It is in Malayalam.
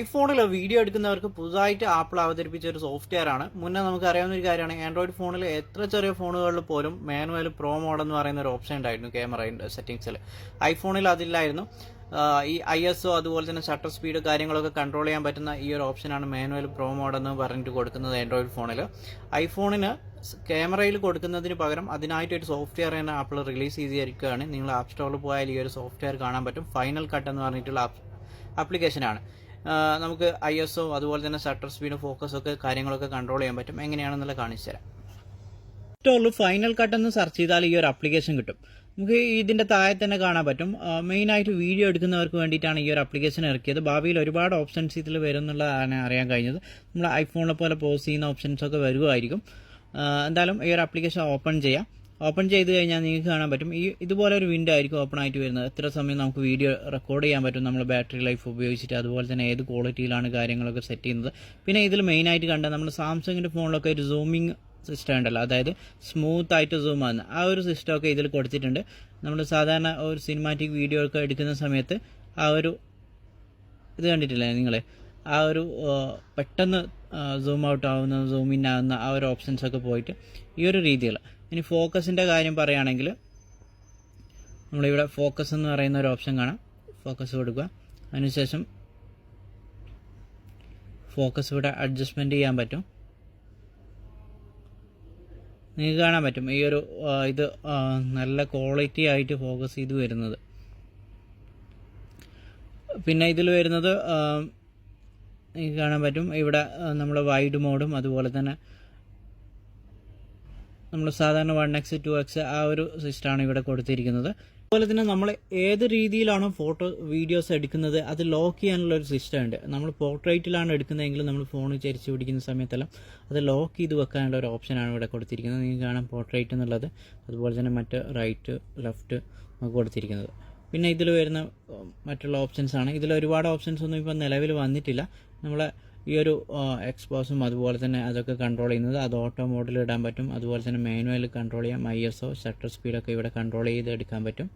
ഐഫോണിൽ വീഡിയോ എടുക്കുന്നവർക്ക് പുതുതായിട്ട് ആപ്പിൾ അവതരിപ്പിച്ച ഒരു സോഫ്റ്റ്വെയർ ആണ്. മുന്നേ നമുക്ക് അറിയാവുന്ന ഒരു കാര്യമാണ് ആൻഡ്രോയിഡ് ഫോണിൽ എത്ര ചെറിയ ഫോണുകളിൽ പോലും മാനുവൽ പ്രോ മോഡ് എന്ന് പറയുന്ന ഒരു ഓപ്ഷൻ ഉണ്ടായിരുന്നു ക്യാമറ സെറ്റിംഗ്സിൽ ഐഫോണിൽ അതില്ലായിരുന്നു. ഈ ഐ എസ് ഒ അതുപോലെ തന്നെ ഷട്ടർ സ്പീഡ് കാര്യങ്ങളൊക്കെ കൺട്രോൾ ചെയ്യാൻ പറ്റുന്ന ഈ ഒരു ഓപ്ഷനാണ് മാനുവൽ പ്രോ മോഡ് എന്ന് പറഞ്ഞിട്ട് കൊടുക്കുന്നത് ആൻഡ്രോയിഡ് ഫോണിൽ ഐഫോണിന് ക്യാമറയിൽ കൊടുക്കുന്നതിന് പകരം അതിനായിട്ട് ഒരു സോഫ്റ്റ്വെയർ തന്നെ ആപ്പിൾ റിലീസ് ചെയ്തിരിക്കുകയാണ്. നിങ്ങൾ ആപ്പ് സ്റ്റോറിൽ പോയാൽ ഈ ഒരു സോഫ്റ്റ്വെയർ കാണാൻ പറ്റും. ഫൈനൽ കട്ട് എന്ന് പറഞ്ഞിട്ടുള്ള ആപ്ലിക്കേഷനാണ് നമുക്ക് ഐ എസ് ഒ അതുപോലെ തന്നെ ഷട്ടർ സ്പീഡ് ഫോക്കസ് ഒക്കെ കാര്യങ്ങളൊക്കെ കൺട്രോൾ ചെയ്യാൻ പറ്റും. എങ്ങനെയാണെന്നുള്ള കാണിച്ചു തരാം. സ്റ്റോറിൽ ഫൈനൽ കട്ട് എന്ന് സെർച്ച് ചെയ്താൽ ഈ ഒരു ആപ്ലിക്കേഷൻ കിട്ടും. നമുക്ക് ഇതിന്റെ താഴെ തന്നെ കാണാൻ പറ്റും. മെയിനായിട്ട് വീഡിയോ എടുക്കുന്നവർക്ക് വേണ്ടിയിട്ടാണ് ഈ ഒരു ആപ്ലിക്കേഷൻ ഇറക്കിയത്. ഭാവിയിൽ ഒരുപാട് ഓപ്ഷൻസ് ഇതിൽ വരും എന്നുള്ളതാണ് അറിയാൻ കഴിഞ്ഞത്. നമ്മൾ ഐഫോണിലെ പോലെ പോസ് ചെയ്യുന്ന ഓപ്ഷൻസ് ഒക്കെ വരുമായിരിക്കും എന്തായാലും ഈ ഒരു ആപ്ലിക്കേഷൻ ഓപ്പൺ ചെയ്യാം. ഓപ്പൺ ചെയ്ത് കഴിഞ്ഞാൽ നിങ്ങൾക്ക് കാണാൻ പറ്റും. ഈ ഇതുപോലെ ഒരു വിൻഡോ ആയിരിക്കും ഓപ്പൺ ആയിട്ട് വരുന്നത്. എത്ര സമയം നമുക്ക് വീഡിയോ റെക്കോർഡ് ചെയ്യാൻ പറ്റും. നമ്മൾ ബാറ്ററി ലൈഫ് ഉപയോഗിച്ചിട്ട് അതുപോലെ തന്നെ ഏത് ക്വാളിറ്റിയിലാണ് കാര്യങ്ങളൊക്കെ സെറ്റ് ചെയ്യുന്നത്. പിന്നെ ഇതിൽ മെയിനായിട്ട് കണ്ട നമ്മൾ സാംസങ്ങിന്റെ ഫോണിലൊക്കെ ഒരു സൂമിങ് സിസ്റ്റം ഉണ്ടല്ലോ. അതായത് സ്മൂത്ത് ആയിട്ട് സൂം ആകുന്ന ആ ഒരു സിസ്റ്റം ഒക്കെ ഇതിൽ കൊടുത്തിട്ടുണ്ട്. നമ്മൾ സാധാരണ ഒരു സിനിമാറ്റിക് വീഡിയോ ഒക്കെ എടുക്കുന്ന സമയത്ത് ആ ഒരു ഇത് കണ്ടിട്ടില്ലേ നിങ്ങൾ ആ ഒരു പെട്ടെന്ന് സൂം ഔട്ട് ആവുന്ന സൂം ഇൻ ആവുന്ന ആ ഒരു ഓപ്ഷൻസ് ഒക്കെ പോയിട്ട് ഈ ഒരു രീതിയിൽ ഇനി ഫോക്കസിന്റെ കാര്യം പറയുകയാണെങ്കിൽ നമ്മളിവിടെ ഫോക്കസ് എന്ന് പറയുന്ന ഒരു ഓപ്ഷൻ കാണാം. ഫോക്കസ് കൊടുക്കുക. അതിനുശേഷം ഫോക്കസ് ഇവിടെ അഡ്ജസ്റ്റ്മെന്റ് ചെയ്യാൻ പറ്റും. നിങ്ങൾക്ക് കാണാൻ പറ്റും. ഈ ഒരു ഇത് നല്ല ക്വാളിറ്റി ആയിട്ട് ഫോക്കസ് ചെയ്ത് വരുന്നത്. പിന്നെ ഇതിൽ വരുന്നത് നിങ്ങൾക്ക് കാണാൻ പറ്റും. ഇവിടെ നമ്മൾ വൈഡ് മോഡും അതുപോലെ തന്നെ നമ്മൾ സാധാരണ വൺ എക്സ് ടു എക്സ് ആ ഒരു സിസ്റ്റമാണ് ഇവിടെ കൊടുത്തിരിക്കുന്നത്. അതുപോലെ തന്നെ നമ്മൾ ഏത് രീതിയിലാണ് ഫോട്ടോ വീഡിയോസ് എടുക്കുന്നത് അത് ലോക്ക് ചെയ്യാനുള്ള ഒരു സിസ്റ്റം ഉണ്ട്. നമ്മൾ പോർട്രേറ്റിലാണ് എടുക്കുന്നതെങ്കിൽ നമ്മൾ ഫോൺ ചരിച്ച് പിടിക്കുന്ന സമയത്തെല്ലാം അത് ലോക്ക് ചെയ്ത് വെക്കാനുള്ള ഒരു ഓപ്ഷനാണ് ഇവിടെ കൊടുത്തിരിക്കുന്നത്. നിങ്ങൾക്ക് കാണാം പോർട്രേറ്റ് എന്നുള്ളത്. അതുപോലെ തന്നെ മറ്റ് റൈറ്റ് ലെഫ്റ്റ് നമുക്ക് കൊടുത്തിരിക്കുന്നത്. പിന്നെ ഇതിൽ വരുന്ന മറ്റുള്ള ഓപ്ഷൻസ് ആണ്. ഇതിൽ ഒരുപാട് ഓപ്ഷൻസ് ഒന്നും ഇപ്പോൾ നിലവിൽ വന്നിട്ടില്ല. നമ്മളെ ഈ ഒരു എക്സ്പോസും അതുപോലെ തന്നെ അതൊക്കെ കൺട്രോൾ ചെയ്യുന്നത് അത് ഓട്ടോ മോഡിൽ ഇടാൻ പറ്റും. അതുപോലെ തന്നെ മാനുവൽ കൺട്രോൾ ചെയ്യാം. ഐ എസ് ഒ ഷട്ടർ സ്പീഡൊക്കെ ഇവിടെ കൺട്രോൾ ചെയ്ത് എടുക്കാൻ പറ്റും.